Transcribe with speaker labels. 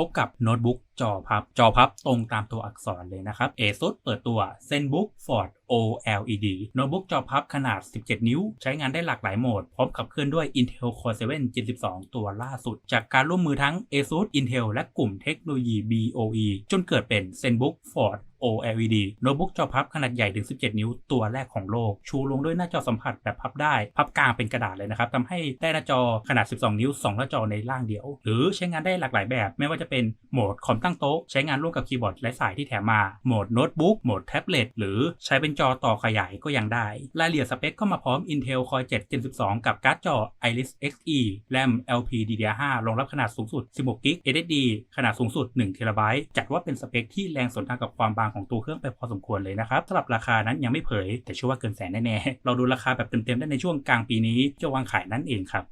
Speaker 1: พบกับโน้ตบุ๊ก จอพับ จอพับตรงตามตัวอักษรเลยนะครับ ASUS เปิดตัว ZenBook Ford OLED โน้ตบุ๊กจอพับขนาด 17 นิ้ว ใช้งานได้หลากหลายโหมด พร้อมขับเคลื่อนด้วย Intel Core 7 Gen 12ตัวล่าสุด จากการร่วมมือทั้ง ASUS Intel และกลุ่มเทคโนโลยี BOE จนเกิดเป็น ZenBook Ford OLED โน้ตบุ๊กจอพับขนาดใหญ่ถึง 17 นิ้วตัวแรกของโลก ชูลงด้วยหน้าจอสัมผัสแบบพับได้ พับกลางเป็นกระดาษเลยนะครับทำให้ได้หน้าจอขนาด 12 นิ้ว 2 หน้าจอในร่างเดียว หรือใช้งานได้หลากหลายแบบ ไม่ว่าจะเป็นโหมดคอมตั้งโต๊ะ ใช้งานร่วมกับคีย์บอร์ดและสายที่แถมมา โหมดโน้ตบุ๊ก โหมดแท็บเล็ต หรือใช้เป็นจอต่อขยายก็ยังได้ รายละเอียดสเปคก็มาพร้อม Intel Core 7 Gen 12 กับการ์ดจอ Iris Xe RAM LPDDR5 รองรับขนาดสูงสุด 16 g b SSD ขนาดสูงสุด1 TB จัดว่าเป็นสเปคที่แรงสนทางกับความบางของตัวเครื่องไปพอสมควรเลยนะครับสำหรับราคานั้นยังไม่เผย แต่เชื่อว่าเกินแสนแน่ๆ เราดูราคาแบบเต็มๆได้ในช่วงกลางปีนี้จะวางขายนั่นเองครับ